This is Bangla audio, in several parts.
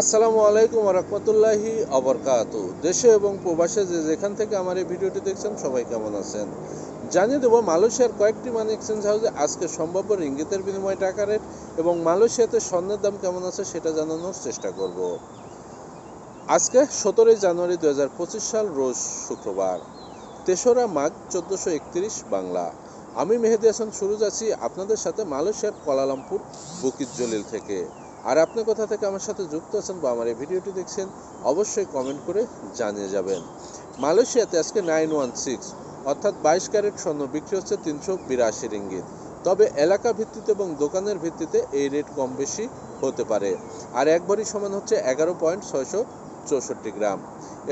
আসসালামু আলাইকুম রহমতুল্লাহি অবরকাত দেশে এবং প্রবাসে যে যেখান থেকে আমার এই ভিডিওটি দেখছেন, সবাই কেমন আছেন? জানিয়ে দেবো, মালয়েশিয়ার কয়েকটি মানি এক্সচেঞ্জ হাউসে আজকে সম্ভাব্য রিঙ্গিতের বিনিময় টাকা রেট এবং মালয়েশিয়াতে স্বর্ণের দাম কেমন আছে সেটা জানানোর চেষ্টা করব। আজকে সতেরোই জানুয়ারি দু হাজার পঁচিশ সাল, রোজ শুক্রবার। তেসরা মাঘ চোদ্দোশো বাংলা। আমি মেহেদি হাসান সুরুজ আছি আপনাদের সাথে মালয়েশিয়ার কোয়ালালামপুর বুকিত জলিল থেকে। আর আপনি কোথা থেকে আমার সাথে যুক্ত আছেন বা আমার এই ভিডিওটি দেখছেন, অবশ্যই কমেন্ট করে জানিয়ে যাবেন। মালয়েশিয়াতে আজকে নাইন ওয়ান সিক্স অর্থাৎ বাইশ ক্যারেট স্বর্ণ বিক্রি হচ্ছে তিনশো বিরাশি রিঙ্গিত। তবে এলাকা ভিত্তিতে এবং দোকানের ভিত্তিতে এই রেট কম বেশি হতে পারে। আর একবারই সমান হচ্ছে এগারো পয়েন্ট ছয়শো চৌষট্টি গ্রাম।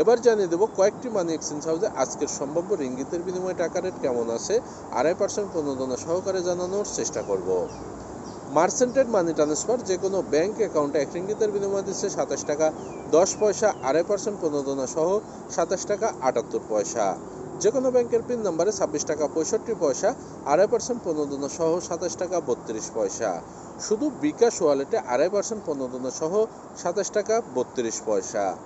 এবার জানিয়ে দেবো কয়েকটি মানি এক্সচেঞ্জ হাউসে আজকের সম্ভাব্য রিঙ্গিতের বিনিময়ে টাকা রেট কেমন আছে, আড়াই পার্সেন্ট প্রণোদনা সহকারে জানানোর চেষ্টা করব। মার্সেন্টেড মানি ট্রান্সফার যে কোনো ব্যাংক অ্যাকাউন্টে এক রিঙ্গিতের বিনিময় দিচ্ছে সাতাশ টাকা, দশ পয়সা, আড়াই পার্সেন্ট প্রণোদনা সহ সাতাশ টাকা আটাত্তর পয়সা। যে কোনো ব্যাংকের পিন নাম্বারে ছাব্বিশ টাকা পঁয়ষট্টি পয়সা, আড়াই পার্সেন্ট প্রণোদনা সহ সাতাশ টাকা বত্রিশ পয়সা। শুধু বিকাশ ওয়ালেটে আড়াই পার্সেন্ট প্রণোদনা সহ সাতাশ টাকা বত্রিশ পয়সা।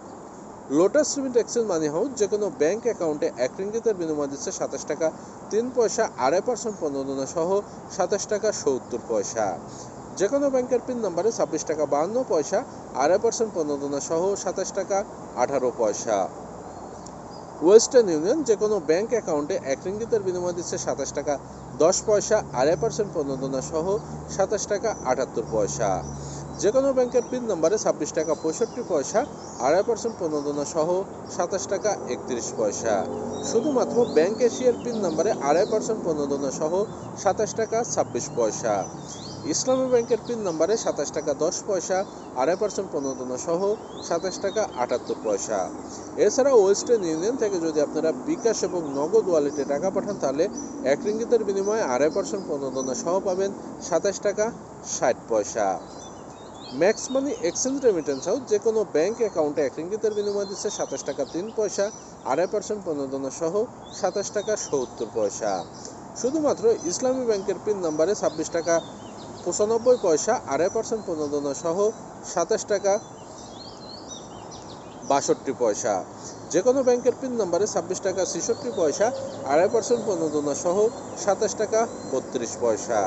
Lotus cement exchange money house যে কোনো ব্যাংক অ্যাকাউন্টে এক রিঙ্গিতের বিনিময় দিচ্ছে সাতাশ টাকা, তিন পয়সা, আড়াই পার্সেন্ট প্রণোদনা সহ সাতাশ টাকা সত্তর পয়সা। যে কোনো ব্যাংকের পিন নম্বরে ছাব্বিশ টাকা বাহান্ন পয়সা, আড়াই পার্সেন্ট প্রণোদনা সহ সাতাশ টাকা আঠারো পয়সা। ওয়েস্টার্ন ইউনিয়ন যে কোনো ব্যাংক অ্যাকাউন্টে এক রিঙ্গিতের বিনিময় দিচ্ছে সাতাশ টাকা, দশ পয়সা, আড়াই পার্সেন্ট প্রণোদনা সহ সাতাশ টাকা আটাত্তর পয়সা। যে কোনো ব্যাংকের পিন নম্বরে ছাব্বিশ টাকা পঁয়ষট্টি পয়সা, আড়াই পার্সেন্ট প্রণোদনা সহ সাতাশ টাকা একত্রিশ পয়সা। শুধুমাত্র ব্যাংক এশিয়ার পিন নম্বরে আড়াই পার্সেন্ট প্রণোদনা সহ সাতাশ টাকা ছাব্বিশ পয়সা। ইসলামী ব্যাংকের পিন নম্বরে সাতাশ টাকা দশ পয়সা, আড়াই পার্সেন্ট প্রণোদনা সহ সাতাশ টাকা আটাত্তর পয়সা। এছাড়া ওয়েস্টার্ন ইউনিয়ন থেকে যদি আপনারা বিকাশ এবং নগদ ওয়ালেটে টাকা পাঠান, তাহলে এক রিঙ্গিতের বিনিময়ে আড়াই পার্সেন্ট প্রণোদনা সহ পাবেন সাতাশ টাকা ষাট পয়সা। Max money exchange remittance house যে কোনো ব্যাংক অ্যাকাউন্টে এক রিঙ্গিতের বিনিময় দিচ্ছে সাতাশ টাকা তিন পয়সা, আড়াই পার্সেন্ট প্রণোদনা সহ সাতাশ টাকা সত্তর পয়সা। শুধুমাত্র ইসলামী ব্যাংকের পিন নম্বরে ছাব্বিশ টাকা পঁচানব্বই পয়সা, আড়াই পার্সেন্ট প্রণোদনা সহ সাতাশ টাকা বাষট্টি পয়সা। যে কোনো ব্যাংকের পিন নম্বরে ছাব্বিশ টাকা ছেষট্টি পয়সা, আড়াই পার্সেন্ট প্রণোদনা সহ সাতাশ টাকা বত্রিশ পয়সা।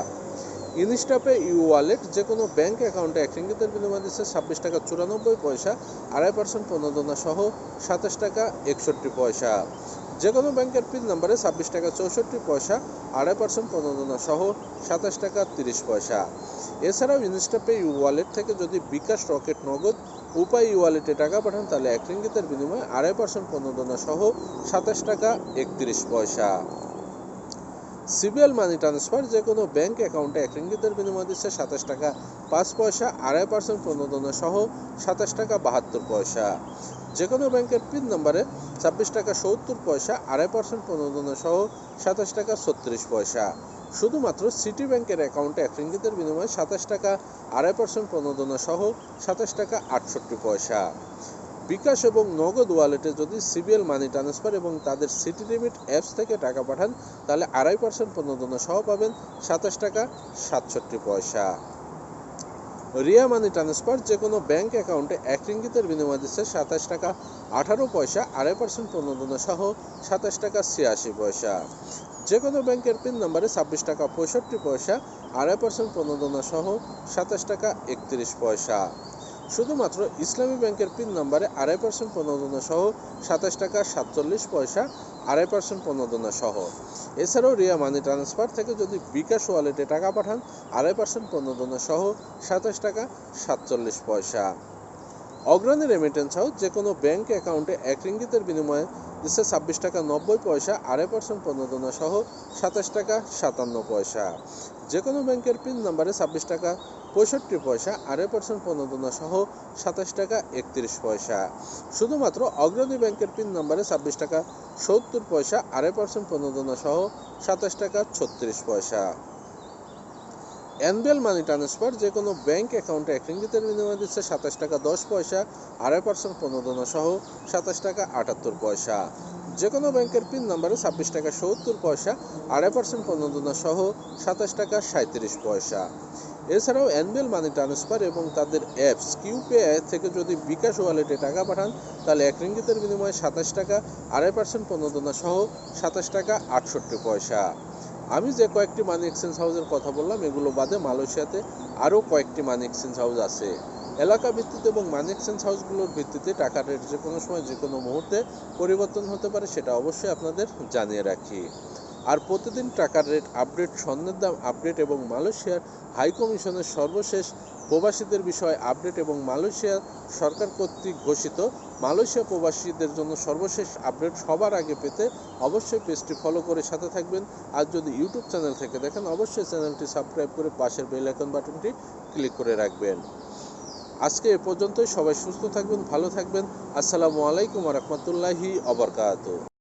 ইনস্টাপে ইউ ওয়ালেট যে কোনো ব্যাঙ্ক অ্যাকাউন্টে এক রিঙ্গিতের বিনিময় দিচ্ছে ছাব্বিশ টাকা চুরানব্বই পয়সা, আড়াই পার্সেন্ট প্রণোদনা সহ সাতাশ টাকা একষট্টি পয়সা। যে কোনো ব্যাংকের পিন নাম্বারে ছাব্বিশ টাকা চৌষট্টি পয়সা, আড়াই পার্সেন্ট প্রণোদনা সহ সাতাশ টাকা তিরিশ পয়সা। এছাড়াও ইনস্টাপে ইউ ওয়ালেট থেকে যদি বিকাশ রকেট নগদ উপায় ই ওয়ালেটে টাকা পাঠান, তাহলে এক রিঙ্গিতের বিনিময়ে আড়াই পার্সেন্ট প্রণোদনা সহ সাতাশ টাকা একত্রিশ পয়সা। সিবিএল মানি ট্রান্সফার যে কোনো ব্যাংক অ্যাকাউন্টে এক রিঙ্গিতের বিনিময় দিচ্ছে সাতাশ টাকা, পাঁচ পয়সা, আড়াই পার্সেন্ট প্রণোদনা সহ সাতাশ টাকা বাহাত্তর পয়সা। যে কোনো ব্যাংকের পিন নম্বরে ছাব্বিশ টাকা সত্তর পয়সা, আড়াই পার্সেন্ট প্রণোদনা সহ সাতাশ টাকা ছত্রিশ পয়সা। শুধুমাত্র সিটি ব্যাংকের অ্যাকাউন্টে এক রিঙ্গিতের বিনিময়ে সাতাশ টাকা, আড়াই পার্সেন্ট প্রণোদনা সহ সাতাশ টাকা আটষট্টি পয়সা। বিকাশ এবং নগদ ওয়ালেটে যদি সিবিএল মানি ট্রান্সফার এবং তাদের সিটি লিমিট অ্যাপস থেকে টাকা পাঠান, তাহলে আড়াই পার্সেন্ট প্রণোদনা সহ পাবেন সাতাশ টাকা সাতষট্টি পয়সা। রিয়া মানি ট্রান্সফার যে কোনো ব্যাংক অ্যাকাউন্টে এক রিঙ্গিতের বিনিময় দিচ্ছে সাতাশ টাকা আঠারো পয়সা, আড়াই পার্সেন্ট প্রণোদনা সহ সাতাশ টাকা ছিয়াশি পয়সা। যে কোনো ব্যাংকের পিন নম্বরে ছাব্বিশ টাকা পঁয়ষট্টি পয়সা, আড়াই পার্সেন্ট প্রণোদনা সহ সাতাশ টাকা একত্রিশ পয়সা। শুধুমাত্র ইসলামী ব্যাংকের পিন নম্বরে আড়াই পার্সেন্ট প্রণোদনা সহ সাতাশ টাকা সাতচল্লিশ পয়সা আড়াই পার্সেন্ট প্রণোদনা সহ। এছাড়াও রিয়া মানি ট্রান্সফার থেকে যদি বিকাশ ওয়ালেটে টাকা পাঠান, আড়াই পার্সেন্ট প্রণোদনা সহ সাতাশ টাকা সাতচল্লিশ পয়সা। অগ্রণী রেমিটেন্স হাউস যে কোনো ব্যাংক অ্যাকাউন্টে এক রিঙ্গিতের বিনিময়ে দিচ্ছে ছাব্বিশ টাকা নব্বই পয়সা, আড়াই পার্সেন্ট প্রণোদনা সহ সাতাশ টাকা সাতান্ন পয়সা। যে কোনো ব্যাংকের পিন নাম্বারে ছাব্বিশ টাকা পঁয়ষট্টি পয়সা, আড়াই পার্সেন্ট প্রণোদনা সহ সাতাশ টাকা একত্রিশ পয়সা। শুধুমাত্র অগ্রণী ব্যাংকের পিন নম্বরে ছাব্বিশ টাকা, সত্তর পয়সা, আড়াই পার্সেন্ট প্রণোদনা সহ সাতাশ টাকা ছত্রিশ পয়সা। এনবিএল মানি ট্রান্সফার, যে কোনো ব্যাংক অ্যাকাউন্টে এক রিঙ্গিতের বিনিময় দিচ্ছে সাতাশ টাকা দশ পয়সা, আড়াই পার্সেন্ট প্রণোদনা সহ সাতাশ টাকা আটাত্তর পয়সা। যে কোনো ব্যাংকের পিন নাম্বারে ছাব্বিশ টাকা সত্তর পয়সা, আড়াই পার্সেন্ট প্রণোদনা সহ সাতাশ টাকা সাঁত্রিশ পয়সা। এছাড়াও অ্যানুয়াল মানি ট্রান্সফার এবং তাদের অ্যাপস কিউপে থেকে যদি বিকাশ ওয়ালেটে টাকা পাঠান, তাহলে এক রিঙ্গিতের বিনিময়ে সাতাশ টাকা, আড়াই পার্সেন্ট প্রণোদনা সহ সাতাশ টাকা, আটষট্টি পয়সা। আমি যে কয়েকটি মানি এক্সচেঞ্জ হাউসের কথা বললাম, এগুলো বাদে মালয়েশিয়াতে আরও কয়েকটি মানি এক্সচেঞ্জ হাউস আছে। এলাকা ভিত্তিতে এবং মানি এক্সচেঞ্জ হাউসগুলোর ভিত্তিতে টাকার রেট যে কোনো সময়, যে কোনো মুহূর্তে পরিবর্তন হতে পারে, সেটা অবশ্যই আপনাদের জানিয়ে রাখি। আর প্রতিদিন টাকার রেট আপডেট স্বর্ণের দাম আপডেট এবং মালয়েশিয়ার হাই কমিশনের সর্বশেষ প্রবাসীদের বিষয়ে আপডেট এবং মালয়েশিয়া সরকার কর্তৃক ঘোষিত। মালয়েশিয়া প্রবাসীদের জন্য সর্বশেষ আপডেট সবার আগে পেতে অবশ্যই পেজটি ফলো করে সাথে থাকবেন। আর যদি ইউটিউব চ্যানেল থেকে দেখেন, অবশ্যই চ্যানেলটি সাবস্ক্রাইব করে পাশের বেল আইকন বাটনটি ক্লিক করে রাখবেন। আজকে এ পর্যন্তই। সবাই সুস্থ থাকবেন, ভালো থাকবেন। আসসালামু আলাইকুম রহমতুল্লাহি অবরকাত